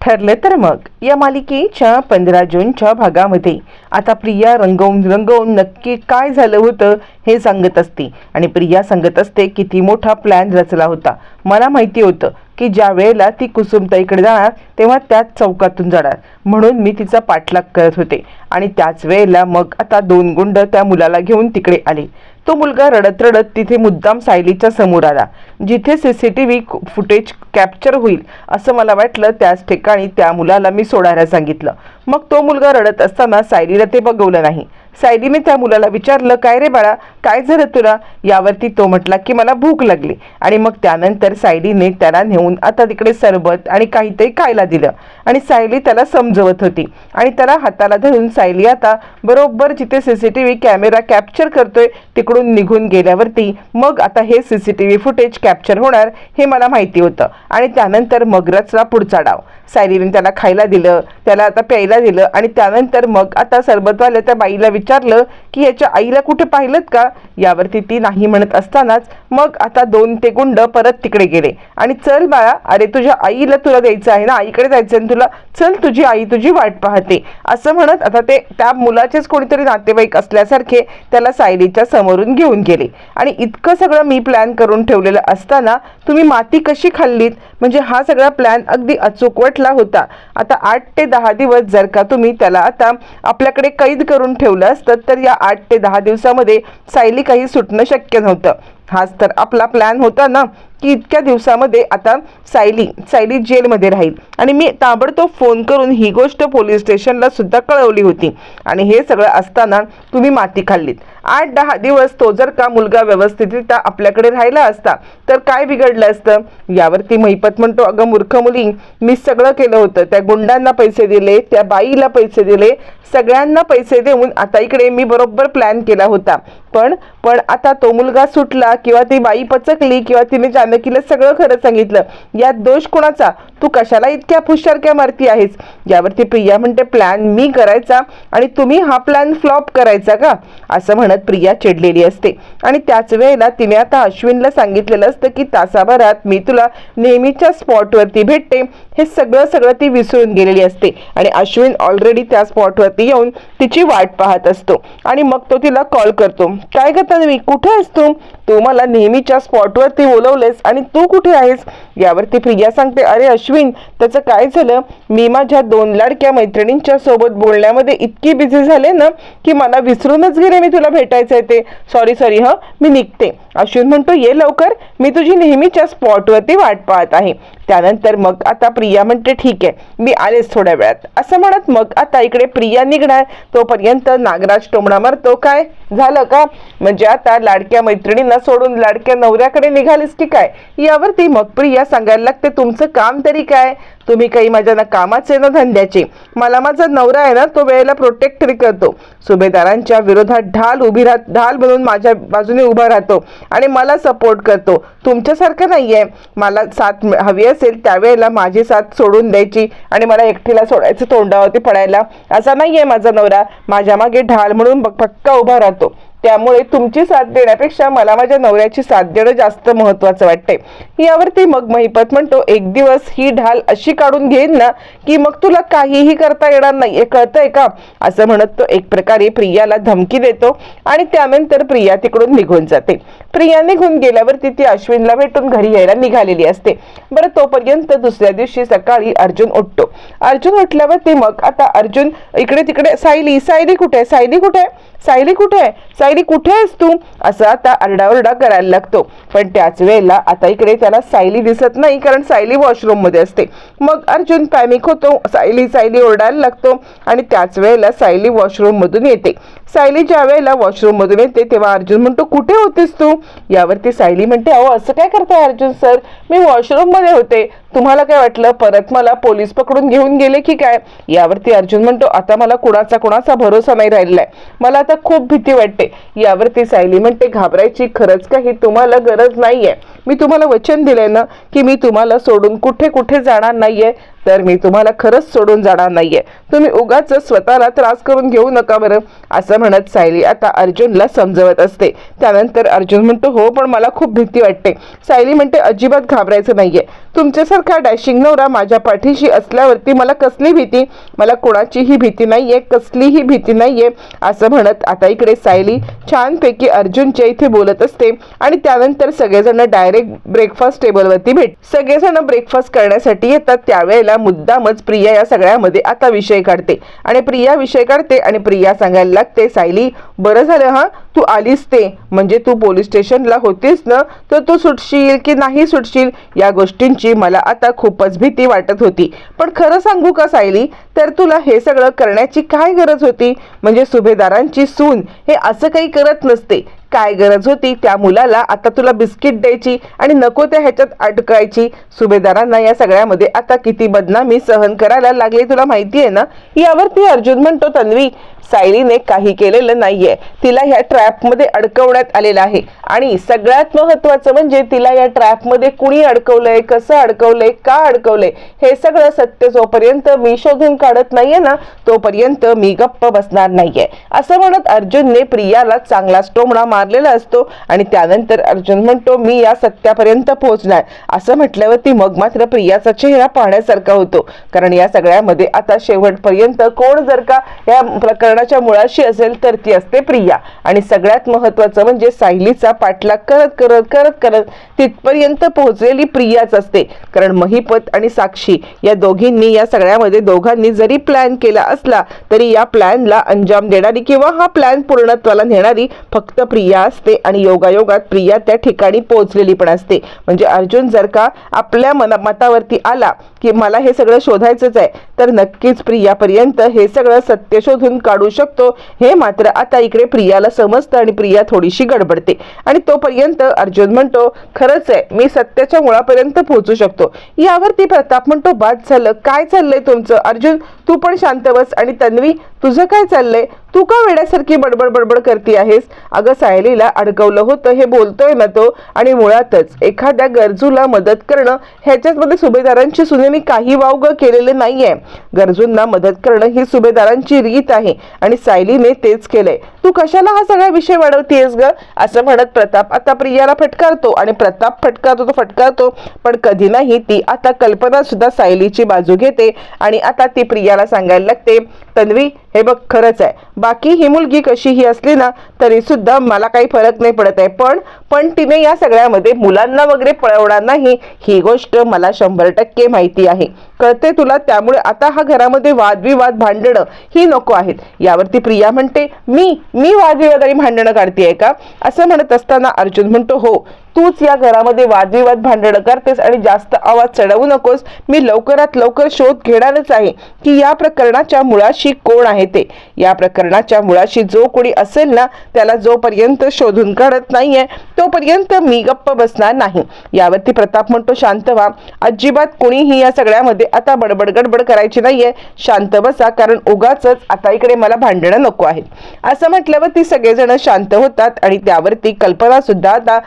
ठरलं तर मग. या मालिकेच्या पंधरा जूनच्या भागामध्ये आता प्रिया रंगवून रंगवून नक्की काय झालं होतं हे सांगत असते. आणि प्रिया सांगत असते किती मोठा प्लॅन रचला होता. मला माहिती होतं की ज्या वेळेला ती कुसुमताईकडे जाणार तेव्हा त्याच चौकातून जाणार. म्हणून मी तिचा पाठलाग करत होते. आणि त्याच वेळेला मग आता दोन गुंड त्या मुलाला घेऊन तिकडे आले. तो मुलगा रडत रडत तिथे मुद्दाम सायलीच्या समोर आला जिथे C C T V footage capture होईल असं मला वाटलं त्याच ठिकाणी त्या मुलाला मी सोडायला सांगितलं. मग तो मुलगा रडत असताना सायलीला ते बघवलं नाही. सायलीने त्या मुलाला विचारलं काय रे बाळा काय झालं तुला? यावरती तो म्हटला की मला भूक लागली. आणि मग त्यानंतर सायलीने त्याला नेऊन आता तिकडे सरबत आणि काहीतरी खायला दिलं. आणि सायली त्याला समजवत होती. आणि त्याला हाताला धरून सायली आता बरोबर जिथे C C T V camera capture करतोय तिकडून निघून गेल्यावरती मग आता हे C C T V footage capture होणार हे मला माहिती होतं. आणि त्यानंतर मग रचला पुढचा डाव. सायलीने त्याला खायला दिलं त्याला आता प्यायला दिलं आणि त्यानंतर मग आता सरबतवाल्या त्या बाईला विचार विचारलं की याच्या आईला कुठे पाहिलं का? यावरती ती नाही म्हणत असतानाच मग आता दोन ते गुंड परत तिकडे गेले. आणि चल बाळा अरे तुझ्या आईला तुला द्यायचं आहे ना? आईकडे जायचं आहे तुला? चल तुझी आई तुझी वाट पाहते. असं म्हणत आता ते त्या मुलाचेच कोणीतरी नातेवाईक असल्यासारखे त्याला सायलीच्या समोरून घेऊन गेले. आणि इतकं सगळं मी प्लॅन करून ठेवलेलं असताना तुम्ही माती कशी खाल्लीत? म्हणजे हा सगळा प्लॅन अगदी अचूकवटला होता. आता आठ ते दहा दिवस जर का तुम्ही त्याला आता आपल्याकडे कैद करून ठेवलं असतं तर या आठ ते दहा दिवसामध्ये सायली काही सुटणं शक्य नव्हतं. हाच तर आपला प्लॅन होता ना की इतक्या दिवसामध्ये आता सायली सायली जेलमध्ये राहील. आणि मी ताबडतोब फोन करून ही गोष्ट पोलीस स्टेशनला सुद्धा कळवली होती. आणि हे सगळं असताना तुम्ही माती खाल्लीत. आठ दहा दिवस तो जर का मुलगा व्यवस्थितरित्या आपल्याकडे राहिला असता तर काय बिघडलं असतं? यावरती महिपत म्हणतो अगं मूर्ख मुली मी सगळं केलं होतं. त्या गुंडांना पैसे दिले त्या बाईला पैसे दिले सगळ्यांना पैसे देऊन आता इकडे मी बरोबर प्लॅन केला होता. पण पण आता तो मुलगा सुटला किंवा ती बाई पचकली किंवा तिने जानकीला सगळं खरं सांगितलं यात दोष कोणाचा? तू कशाला इतक्या फुशारक्या मारती आहेस? यावरती प्रिया म्हणते प्लॅन मी करायचा आणि तुम्ही हा प्लॅन फ्लॉप करायचा का? असं म्हणत प्रिया चिडलेली असते. आणि त्याच वेळेला तिने आता अश्विनला सांगितलेलं असतं की तासाभरात मी तुला नेहमीच्या स्पॉटवरती भेटते. हे सगळं सगळं ती विसरून गेलेली असते. आणि अश्विन ऑलरेडी त्या स्पॉटवरती येऊन तिची वाट पाहत असतो. आणि मग तो तिला कॉल करतो. काय करता तुम्ही कुठे असतो तू मला नेहमीच्या स्पॉटवरती बोलवलेस आणि तू कुठे आहेस? यावरती प्रिया सांगते अरे अश्विन त्याचं काय झालं? मी माझ्या दोन लाडक्या मैत्रिणींच्या सोबत बोलण्यामध्ये इतकी बिझी झाले ना की मला विसरूनच गेले मी तुला भेटायचं आहे ते. सॉरी सॉरी हं मी निघते. अश्विन म्हणतो ये लवकर मी तुझी नेहमीच्या स्पॉटवरती वाट पाहत आहे. त्यानंतर मग आता प्रिया म्हणते ठीक आहे मी आलेच थोड्या वेळात. असं म्हणत मग आता इकडे प्रिया निघणार. तोपर्यंत नागराज टोमणा मारतो काय? झालं का? म्हणजे आता लाडक्या मैत्रिणींना सोडून लाडक्या नवऱ्याकडे निघालीस की काय? यावरती मग प्रिया सांगायला लागते तुमचं काम तरी काय? तुम्ही काही माझ्या ना कामाचे ना धंद्याचे. मला माझा नवरा आहे ना तो वेळेला प्रोटेक्ट करतो. सुभेदारांच्या विरोधात ढाल उभी राहत ढाल म्हणून माझ्या बाजूने उभा राहतो आणि मला सपोर्ट करतो. तुमच्यासारखं नाही आहे मला साथ हवी असेल त्यावेळेला माझी साथ सोडून द्यायची आणि मला एकटीला सोडायचं तोंडावरती पडायला. असा नाही आहे माझा नवरा. माझ्या मागे ढाल म्हणून पक्का उभा राहतो. त्यामुळे तुमची साथ देण्यापेक्षा मला माझ्या नवऱ्याची साथ देणं जास्त महत्वाचं वाटते यावरती मग महिपत म्हणतो एक दिवस ही ढाल अशी काढून घेईन ना की मग तुला काहीही करता येणार नाही हे कळतंय का? असं म्हणत तो एक प्रकारे प्रियाला धमकी देतो आणि त्यानंतर प्रिया तिकडून निघून जाते. प्रिया निघून गेल्यावरती ती अश्विनला भेटून घरी यायला निघालेली असते. बरं तोपर्यंत दुसऱ्या दिवशी सकाळी अर्जुन उठतो. अर्जुन उठल्यावरती मग आता अर्जुन इकडे तिकडे सायली सायली कुठे? आहे सायली कुठे? सायली कुठे? आहे सायली कुठे आहेस तू? असं आता आरडाओरडा करायला लागतो. पण त्याच वेळेला आता इकडे त्याला सायली दिसत नाही कारण सायली वॉशरूममध्ये असते. मग अर्जुन पॅनिक होतो. सायली सायली ओरडायला लागतो. आणि त्याच वेळेला सायली वॉशरूममधून येते. सायली ज्या वेळेला वॉशरूममधून येते तेव्हा अर्जुन म्हणतो कुठे होतीस तू? यावरती सायली म्हणते अहो असं काय करताय अर्जुन सर? मी वॉशरूममध्ये होते. तुम्हाला काय वाटलं? परत मला पोलीस पकडून घेऊन गेले की काय? यावरती अर्जुन म्हणतो आता मला कुणाचा कुणाचा भरोसा नाही राहिलाय मला आता खूप भीती वाटते. यावरती सायली म्हणते घाबरायची खरंच काही तुम्हाला गरज नाहीये. मी तुम्हाला वचन दिलंय ना की मी तुम्हाला सोडून कुठे कुठे जाणार नाहीये. तर मी तुम्हाला खरंच सोडून जाणार नाहीये. तुम्ही उगाच स्वतःला त्रास करून घेऊ नका बरं असं म्हणत सायली आता अर्जुनला समजवत असते. त्यानंतर अर्जुन म्हणतो हो पण मला खूप भीती वाटते. सायली म्हणते अजिबात घाबरायचं नाहीये. तुमच्यासारखा डॅशिंग नवरा माझ्या पाठीशी असल्यावरती मला कसली भीती? मला कोणाचीही भीती नाहीये कसलीही भीती नाहीये असं म्हणत आता इकडे सायली छानपैकी अर्जुनच्या इथे बोलत असते आणि त्यानंतर सगळेजण डायरेक्ट ब्रेकफास्ट टेबलवरती भेट सगळेजण ब्रेकफास्ट करण्यासाठी येतात. त्यावेळेला मुद्दामच प्रिया या सगळ्यामध्ये आता विषय काढते. आणि प्रिया विषय काढते आणि प्रिया सांगायला लागते सायली बरं झालं हा? तू आलीस ते. म्हणजे तू पोलीस स्टेशनला होतीस ना तर तू सुटशील की नाही सुटशील या गोष्टींची मला आता खूपच भीती वाटत होती. पण खरं सांगू का सायली? तर तुला हे सगळं करण्याची काय गरज होती? म्हणजे सुभेदारांची सून हे असं काही करत नसते. काय गरज होती त्या मुलाला आता तुला बिस्किट द्यायची आणि नको त्या ह्याच्यात अटकायची सुभेदारांना या सगळ्यामध्ये आता किती बदनामी सहन करायला लागली तुला माहिती आहे ना? यावरती अर्जुन म्हणतो तन्वी सायलीने काही केलेलं नाहीये. तिला ह्या ट्रॅपमध्ये अडकवण्यात आलेलं आहे. आणि सगळ्यात महत्वाचं म्हणजे तिला या ट्रॅपमध्ये कुणी अडकवलंय कसं अडकवलंय का अडकवलंय हे सगळं सत्य जोपर्यंत मी शोधून काढत नाहीये ना तोपर्यंत मी गप्प बसणार नाहीये. असं म्हणत अर्जुनने प्रियाला चांगला स्टोमणा मारलेला असतो आणि त्यानंतर अर्जुन म्हणतो मी या सत्यापर्यंत पोहोचणार. असं म्हटल्यावरती मग मात्र प्रियाचा चेहरा पाहण्यासारखा होतो. कारण या सगळ्यामध्ये आता शेवटपर्यंत कोण जर का या प्रकरणाच्या मुळाशी असेल तर ती असते प्रिया. आणि सगळ्यात महत्वाचं म्हणजे सायलीचा पाठलाग करत करत करत करत तिथपर्यंत पोहोचलेली प्रियाच असते. कारण महिपत आणि साक्षी या दोघींनी या सगळ्यामध्ये दोघांनी जरी प्लॅन केला असला तरी या प्लॅनला अंजाम देणारी किंवा हा प्लॅन पूर्णत्वाला नेणारी फक्त प्रिया असते आणि योगायोगात प्रिया त्या ठिकाणी पोहोचलेली पण असते. म्हणजे अर्जुन जर का आपल्या मना मतावरती आला की मला हे सगळं शोधायचंच आहे तर नक्कीच प्रियापर्यंत हे सगळं सत्य शोधून काढू शकतो. हे मात्र आता इकडे प्रियाला समजतं आणि प्रिया थोडीशी गडबडते. आणि तोपर्यंत अर्जुन म्हणतो खरंच आहे मी सत्याच्या मुळापर्यंत पोहोचू शकतो. यावरती प्रताप म्हणतो बाद झालं काय चाललंय तुमचं? अर्जुन तू पण शांत बस आणि तन्वी तुझं काय चाललंय? तू का वेड्यासारखी बडबड बडबड करती आहेस? अगं सायलीला अडकवलं होतं हे बोलतोय ना तो. आणि मुळातच एखाद्या गरजूला मदत करणं ह्याच्यामध्ये सुभेदारांची सुने मी काही वावग केलेले नाहीये. गरजूंना मदत करणं ही सुभेदारांची रीत आहे आणि सायलीने तेच केलंय. तू कशाला हा सगळा विषय वाढवतीयस ग? असं म्हणत प्रताप आता प्रियाला फटकारतो आणि प्रताप फटकारतो तो फटकारतो. पण कधी नाही ती आता कल्पना सुद्धा सायलीची बाजू घेते आणि आता ती प्रियाला सांगायला लागते तन्वी हे बघ खरंच आहे. बाकी ही मुलगी कशीही असली ना तरी सुद्धा मला काही फरक नाही पडत आहे. पण पण तिने या सगळ्यामध्ये मुलांना वगैरे पळवणार नाही. ही गोष्ट मला शंभर टक्के माहिती आहे. कळते तुला? त्यामुळे आता हा घरामध्ये वादविवाद भांडणं ही नको आहेत. यावरती प्रिया म्हणते मी मी वादविवाद आणि भांडणं काढतेय का? असं म्हणत असताना अर्जुन म्हणतो हो तूच या घरामध्ये वादविवाद भांडणं करतेस आणि जास्त आवाज चढवू नकोस. मी लवकरात लवकर शोध घेणारच आहे की या प्रकरणाच्या मुळाशी कोण आहे ते. या प्रकरणाच्या मुळाशी जो कोणी असेल ना त्याला जोपर्यंत शोधून काढत नाहीये तोपर्यंत मी गप्प बसणार नाही. यावरती प्रताप म्हणतो शांत व्हा. अजिबात कोणीही या सगळ्यामध्ये आता बडबड गडबड करायची नाहीये. शांत बसा कारण उगाच आता इकडे मला भांडणं नको आहेत. असं म्हटल्यावर ती सगळेजण शांत होतात आणि त्यावरती कल्पना सुद्धा आता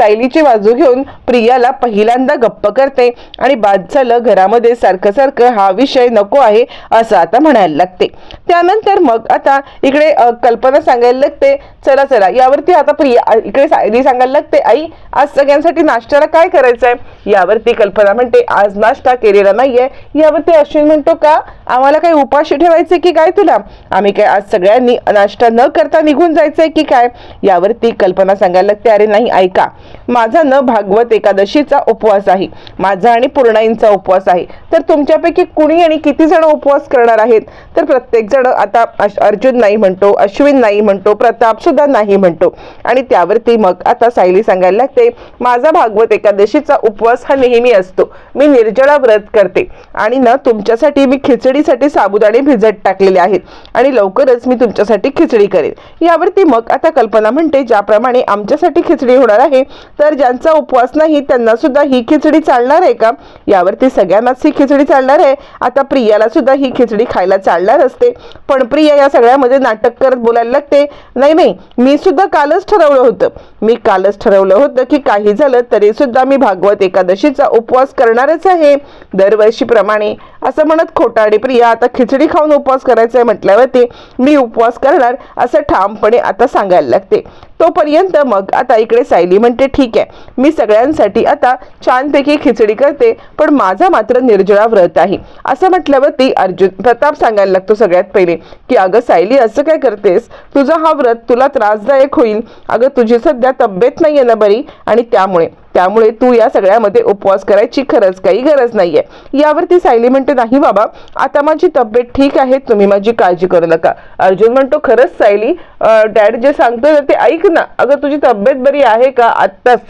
सायलीची बाजू घेऊन प्रियाला पहिल्यांदा गप्प करते आणि बाद झालं घरामध्ये सारखं सारखं हा विषय नको आहे असं आता म्हणायला लागते. त्यानंतर मग आता इकडे कल्पना सांगायला लागते चला चला यावरती आता प्रिया इकडे सायली सांगायला लागते आई आज सगळ्यांसाठी नाश्त्याला काय करायचं आहे यावरती कल्पना म्हणते आज नाश्ता केलेला नाहीये. यावरती अश्विन म्हणतो का? आम्हाला काही उपाशी ठेवायचे की काय तुला? आम्ही काय आज सगळ्यांनी नाश्ता न करता निघून जायचंय की काय? यावरती कल्पना सांगायला लागते अरे नाही ऐका. माझा न भागवत एकादशीचा उपवास आहे. माझा आणि पूर्णाईंचा उपवास आहे. तर तुमच्यापैकी कुणी आणि किती जण उपवास करणार आहेत? तर प्रत्येक जण आता अश- अर्जुन नाही म्हणतो अश्विन नाही म्हणतो प्रताप सुद्धा नाही म्हणतो. आणि त्यावरती मग आता सायली सांगायला लागते माझा भागवत एकादशीचा उपवास हा नेहमी असतो. मी निर्जळा व्रत करते. आणि ना तुमच्यासाठी मी खिचडीसाठी साबुदाणे भिजत टाकलेले आहेत. आणि लवकरच मी तुमच्यासाठी खिचडी करेन. यावरती मग आता कल्पना म्हणते ज्याप्रमाणे आमच्यासाठी खिचडी होणार आहे तर ज्यांचा उपवास नाही त्यांना सुद्धा ही खिचडी चालणार आहे का? यावरती सगळ्यांनाच ही खिचडी चालणार आहे. आता प्रियाला सुद्धा ही खिचडी खायला चालणार असते. पण प्रिया या सगळ्यामध्ये नाटक करत बोलायला लागते. नाही नाही मी सुद्धा कालच ठरवलं होतं. मी कालच ठरवलं होतं की काही झालं तरी सुद्धा मी भागवत एकादशीचा उपवास करणारच आहे. दरवर्षीप्रमाणे. असं म्हणत खोटाडी प्रिया आता खिचडी खाऊन उपवास करायचा आहे म्हटल्यावरती मी उपवास करणार असं ठामपणे आता सांगायला लागते. तोपर्यंत मग आता इकडे सायली म्हणते ठीक आहे मी सगळ्यांसाठी आता छानपैकी खिचडी करते पण माझा मात्र निर्जळा व्रत आहे. असं म्हटल्यावरती अर्जुन प्रताप सांगायला लागतो सगळ्यात पहिले की अगं सायली असं काय करतेस? तुझा हा व्रत तुला त्रासदायक होईल. अगं तुझी सध्या तब्येत नाही आहे ना बरी आणि त्यामुळे त्यामुळे तू या सगळ्यामध्ये उपवास करायची खरंच काही गरज नाहीये. यावरती सायली म्हणते नाही बाबा आता माझी तब्येत ठीक आहे तुम्ही माझी काळजी करू नका. अर्जुन म्हणतो खरंच सायली डॅड जे सांगतो ते ऐक ना. अगं तुझी तब्येत बरी आहे का आत्ताच?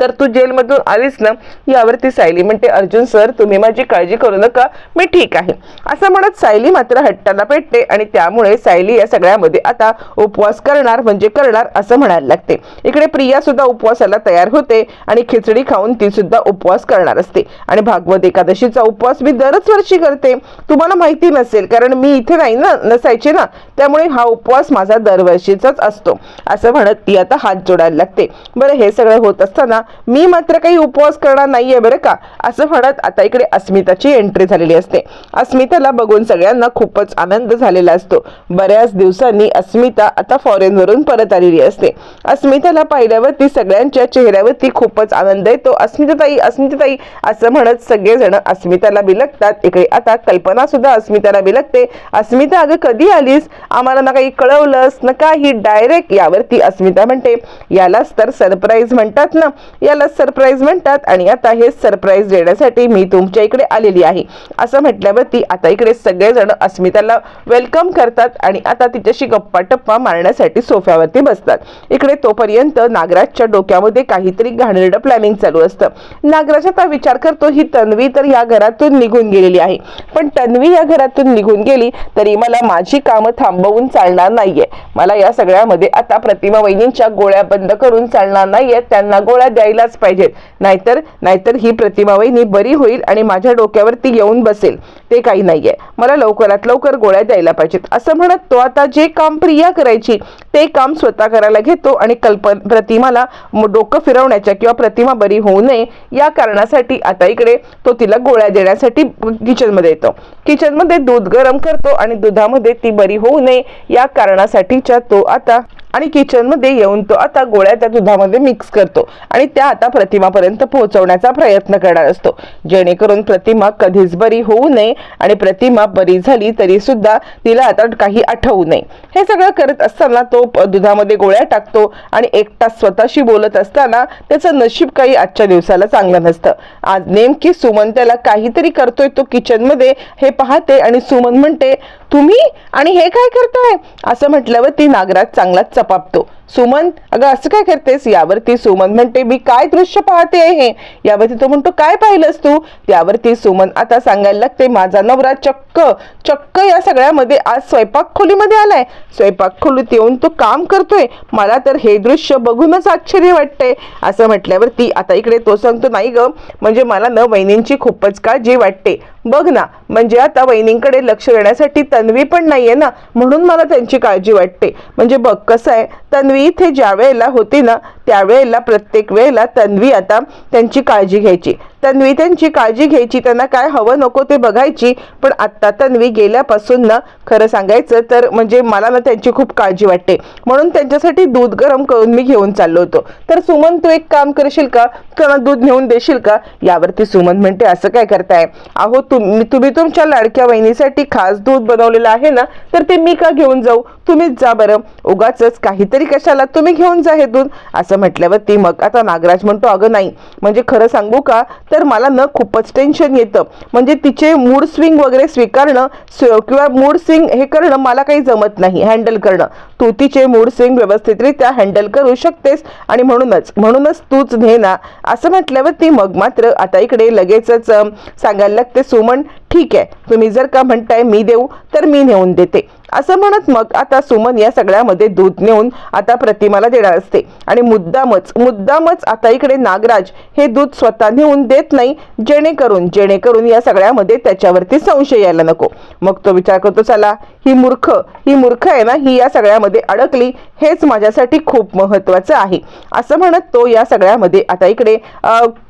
तर तू जेलमधून आलीस ना यावरती सायली म्हणते अर्जुन सर तुम्ही माझी काळजी करू नका मी ठीक आहे. असं म्हणत सायली मात्र हट्टाला पेटते आणि त्यामुळे सायली या सगळ्यामध्ये आता उपवास करणार म्हणजे करणार असं म्हणायला लागते. इकडे प्रिया सुद्धा उपवासाला तयार होते आणि खिचडी खाऊन ती सुद्धा उपवास करणार असते. आणि भागवत एकादशीचा उपवास मी दरच वर्षी करते. तुम्हाला माहिती नसेल कारण मी इथे नाही ना नसायचे ना त्यामुळे हा उपवास माझा दरवर्षीचाच असतो. असं म्हणत ती आता हात जोडायला लागते. बरं हे सगळं होत असताना मी मात्र काही उपवास करणार नाहीये बरं का? असं म्हणत आता इकडे अस्मिताची एंट्री झालेली असते. अस्मिताला बघून सगळ्यांना खूपच आनंद झालेला असतो. बऱ्याच दिवसांनी अस्मिता आता फॉरेनवरून परत आलेली असते. अस्मिताला पाहिल्यावरती सगळ्यांच्या चेहऱ्यावरती खूपच आनंद येतो. अस्मिताताई अस्मिताताई असं म्हणत सगळेजण अस्मिताला बिलकतात इकडे आता कल्पना सुद्धा अस्मिताला बिलकते अस्मिता अगं कधी आलीस? आम्हाला ना काही कळवलंस ना काही? डायरेक्ट यावरती अस्मिता म्हणते. यालाच तर सरप्राईज म्हणतात ना. याला सरप्राईज म्हणतात आणि आता हे सरप्राईज देण्यासाठी मी तुमच्या इकडे आलेली आहे. असं म्हटल्यावरती आता इकडे सगळेजण अस्मिताला वेलकम करतात आणि आता तिच्याशी गप्पा टप्पा मारण्यासाठी सोफ्यावरती बसतात. इकडे तोपर्यंत नागराजच्या डोक्यामध्ये काहीतरी घाणेरडं प्लॅनिंग चालू असतं. नागराज आता विचार करतो ही तन्वी तर या घरातून निघून गेलेली आहे. पण तन्वी या घरातून निघून गेली तरी मला माझी कामं थांबवून चालणार नाहीये. मला या सगळ्यामध्ये आता प्रतिमा वहिनींच्या गोळ्या बंद करून चालणार नाहीये. त्यांना गोळ्या द्यायलाच पाहिजेत. नाहीतर नाहीतर ही प्रतिमा वहिनी बरी होईल आणि माझ्या डोक्यावर ती येऊन बसेल. ते काही नाहीये. मला लवकरात लवकर गोळ्या द्यायला पाहिजेत. असं म्हणत तो आता जे काम प्रिया करायची ते काम स्वतः करायला घेतो आणि कल्पन प्रतिमाला डोकं फिरवण्याच्या किंवा प्रतिमा बरी होऊ नये या कारणासाठी आता इकडे तो तिला गोळ्या देण्यासाठी किचनमध्ये येतो. किचनमध्ये दूध गरम करतो आणि दुधामध्ये ती बरी होऊ नये या कारणासाठीच्या तो आता आणि किचनमध्ये येऊन तो आता गोळ्या त्या दुधामध्ये मिक्स करतो. आणि त्या आता प्रतिमापर्यंत पोहोचवण्याचा प्रयत्न करणार असतो. जेणेकरून प्रतिमा कधीच बरी होऊ नये आणि प्रतिमा बरी झाली तरी सुद्धा तिला आता काही आठवू नये. हे सगळं करत असताना तो दुधामध्ये गोळ्या टाकतो आणि एकटा स्वतःशी बोलत असताना त्याचं नशीब काही आजच्या दिवसाला चांगलं नसतं. आज नेमकी सुमन त्याला काहीतरी करतोय तो किचनमध्ये हे पाहते आणि सुमन म्हणते तुम्ही आणि हे काय करताय? असं म्हटल्यावर ती नागराज चांगलाच चपापतो सुमन अगं असं काय करतेस? यावरती सुमन म्हणते मी काय दृश्य पाहते हे यावरती तो म्हणतो काय पाहिलंस तू? यावरती सुमन आता सांगायला लागते माझा नवरा चक्क चक्क या सगळ्यामध्ये आज स्वयंपाक खोलीमध्ये आलाय. स्वयंपाक खोलीत येऊन तो काम करतोय. मला तर हे दृश्य बघूनच आश्चर्य वाटतंय. असं म्हटल्यावरती आता इकडे तो सांगतो नाही ग म्हणजे मला न वहिनींची खूपच काळजी वाटते. बघ ना म्हणजे आता वहिनींकडे लक्ष देण्यासाठी तन्वी पण नाहीये ना म्हणून मला त्यांची काळजी वाटते. म्हणजे बघ कसं आहे तन्वी इथे ज्या वेळेला होती ना त्यावेळेला प्रत्येक वेळेला तन्वी आता त्यांची काळजी घ्यायची. तन्वी त्यांची काळजी घ्यायची त्यांना काय हवं नको ते बघायची पण आत्ता तन्वी गेल्यापासून ना खरं सांगायचं तर म्हणजे मला ना त्यांची खूप काळजी वाटते. म्हणून त्यांच्यासाठी दूध गरम करून मी घेऊन चाललो होतो. तर सुमन तू एक काम करशील का? त्यांना दूध नेऊन देशील का? यावरती सुमन म्हणते असं काय करताय? अहो तुम्ही तुम्ही तुमच्या लाडक्या वहिनीसाठी खास दूध बनवलेलं आहे ना तर ते मी का घेऊन जाऊ? तुम्हीच जा बरं. उगाच काहीतरी कशाला तुम्ही घेऊन जा हे दूध. असं म्हटल्यावर ती मग आता नागराज म्हणतो अगं नाही म्हणजे खरं सांगू का? तर मला न खूपच टेन्शन येतं. म्हणजे तिचे मूड स्विंग वगैरे स्वीकारणं किंवा मूड स्विंग हे करणं मला काही जमत नाही हँडल करणं. तू तिचे मूड स्विंग व्यवस्थितरित्या हँडल करू शकतेस आणि म्हणूनच म्हणूनच तूच ने ना. असं म्हटल्यावर ती मग मात्र आता इकडे लगेचच सांगायला लागते सुमन ठीक आहे तुम्ही जर का म्हणताय मी देऊ तर मी नेऊन देते. असं म्हणत मग आता सुमन या सगळ्यामध्ये दूध नेऊन आता प्रतिमाला देणार असते. आणि मुद्दामच मुद्दामच आता इकडे नागराज हे दूध स्वतः नेऊन देत नाही जेणेकरून जेणेकरून या सगळ्यामध्ये त्याच्यावरती संशय यायला नको. मग तो विचार करतो चला ही मूर्ख ही मूर्ख आहे ना ही या सगळ्यामध्ये अडकली हेच माझ्यासाठी खूप महत्वाचं आहे. असं म्हणत तो या सगळ्यामध्ये आता इकडे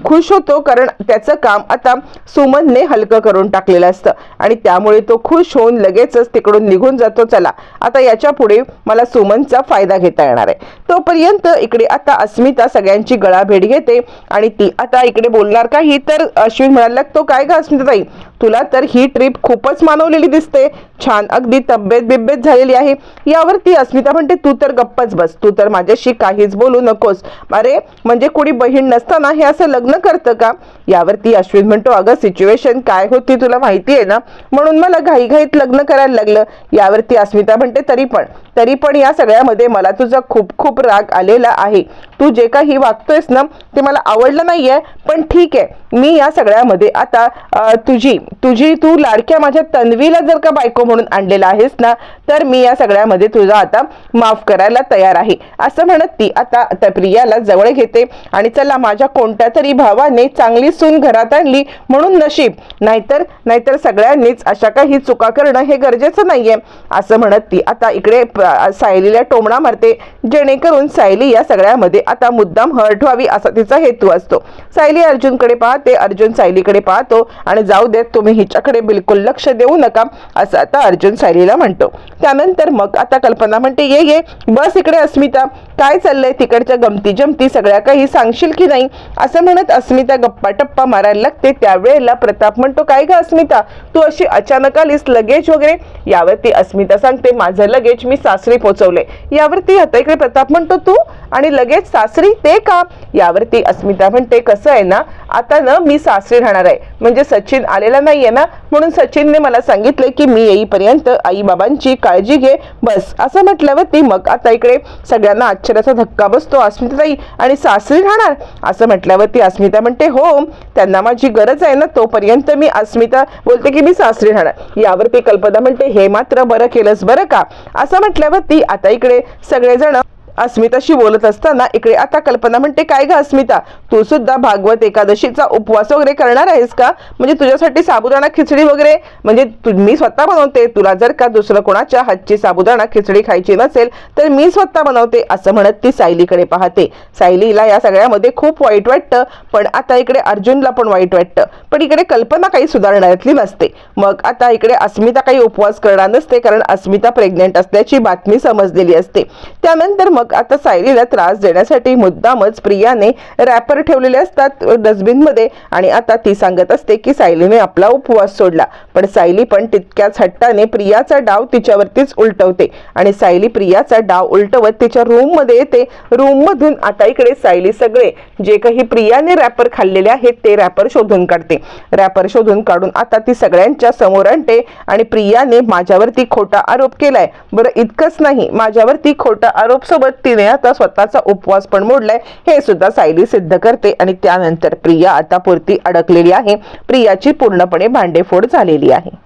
खुश होतो कारण त्याचं काम आता सुमनने हलकं करून टाकलेलं असतं. आणि त्यामुळे तो खुश होऊन लगेचच तिकडून निघून जातो चला आता याच्यापुढे मला सुमनचा फायदा घेता येणार आहे. तोपर्यंत इकडे आता अस्मिता सगळ्यांची गळाभेट घेते आणि ती आता इकडे बोलणार काही तर अश्विन म्हणाला तो काय का अस्मिता ताई तुला तर ही ट्रिप खूपच मानवलेली दिसते. छान अगदी तब्येत बिब्येत झालेली आहे. यावरती अस्मिता म्हणते तू तर गप्पच बस तू तर माझ्याशी काहीच बोलू नकोस. अरे म्हणजे कुणी बहीण नसताना हे असं लग्न करतं का? यावरती अश्विन म्हणतो अगं सिच्युएशन काय होती तुला माहिती आहे ना? म्हणून मला घाईघाईत लग्न करायला लागलं. यावरती अस्मिता म्हणते तरी पण तरी पण या सगळ्यामध्ये मला तुझा खूप खूप राग आलेला आहे. तू जे काही वागतोयस ना ते मला आवडलं नाहीये पण ठीक आहे. मी या सगळ्यामध्ये आता तुझी तुझी तू लाडक्या माझ्या तन्वीला जर का बायको म्हणून आणलेला आहेस ना तर मी या सगळ्यामध्ये तुझा आता माफ करायला तयार आहे. असं म्हणत ती आता त्या प्रियाला जवळ घेते आणि चला माझ्या कोणत्या तरी भावाने चांगली सून घरात आणली म्हणून नशीब. नाहीतर नाहीतर सगळ्यांनीच अशा काही चुका करणं हे गरजेचं नाहीये. असं म्हणत ती आता इकडे सायलीला टोमणा मारते. जेणेकरून सायली या सगळ्यामध्ये आता मुद्दाम हर्ट व्हावी असा तिचा हेतू असतो. सायली अर्जुनकडे पाहते अर्जुन सायलीकडे पाहतो आणि जाऊ देत तुम्ही हिच्याकडे बिलकुल लक्ष देऊ नका असं आता अर्जुन सायलीला म्हणतो. त्यानंतर मग आता कल्पना म्हणते ये ये बस इकडे अस्मिता. काय चाललंय तिकडच्या गमती जमती सगळ्या काही सांगशील की नाही? असं म्हणत अस्मिता गप्पा टप्पा मारायला लागते. त्यावेळेला प्रताप म्हणतो काय ग अस्मिता? तू अशी अचानक आलीस लगेज वगैरे? यावरती अस्मिता सांगते माझं लगेज मी सासरी पोचवले. यावरती आता इकडे प्रताप म्हणतो तू? आणि लगेच सासरी ते का? यावरती अस्मिता म्हणते कसं आहे ना आता ना मी सासरी राहणार आहे. म्हणजे सचिन आलेला नाहीये ना? म्हणून सचिनने मला सांगितले की मी येईपर्यंत आई बाबांची काळजी घे. बस. असं म्हटल्यावरती मग आता इकडे सगळ्यांना आश्चर्याचा धक्का बसतो अस्मिताताई. आणि सासरी राहणार? असं म्हटल्यावरती अस्मिता म्हणते हो त्यांना माझी गरज आहे ना तोपर्यंत मी अस्मिता बोलते की मी सासरी राहणार. यावरती कल्पना म्हणते हे मात्र बरं केलंस बरं का? असं म्हटल्यावरती आता इकडे सगळेजण अस्मिताशी बोलत असताना इकडे आता कल्पना म्हणते काय ग अस्मिता? तू सुद्धा भागवत एकादशीचा उपवास वगैरे करणार आहेस का? म्हणजे तुझ्यासाठी साबुदाणा खिचडी वगैरे? म्हणजे तु- मी स्वतः बनवते. तुला जर का दुसरं कोणाच्या हातची साबुदाणा खिचडी खायची नसेल तर मी स्वतः बनवते असं म्हणत ती सायलीकडे पाहते. सायलीला या सगळ्यामध्ये खूप वाईट वाटतं पण आता इकडे अर्जुनला पण वाईट वाटतं. पण इकडे कल्पना काही सुधारण्यातली नसते. मग आता इकडे अस्मिता काही उपवास करणार नसते कारण अस्मिता प्रेग्नेंट असल्याची बातमी समजलेली असते. त्यानंतर मग आता सायलीला त्रास देण्यासाठी मुद्दामच प्रियाने रॅपर ठेवलेले असतात डस्टबिनमध्ये आणि आता ती सांगत असते की सायलीने आपला उपवास सोडला. पण सायली पण तितक्याच हट्टाने प्रियाचा डाव तिच्यावरतीच उलटवते आणि सायली प्रियाचा डाव उलटवत तिच्या रूममध्ये येते. रूम मधून आता इकडे सायली सगळे जे काही प्रियाने रॅपर खाल्लेले आहेत ते रॅपर शोधून काढते. रॅपर शोधून काढून आता ती सगळ्यांच्या समोर आणते आणि प्रियाने माझ्यावरती खोटा आरोप केलाय. बरं इतकंच नाही. माझ्यावरती खोटा आरोप सोबत तिने आता स्वतःचा उपवास पण मोडलाय. हे सुद्धा सायली सिद्ध करते आणि त्यानंतर प्रिया आता पुरती अडकलेली आहे. प्रियाची पूर्णपणे भांडेफोड झालेली आहे.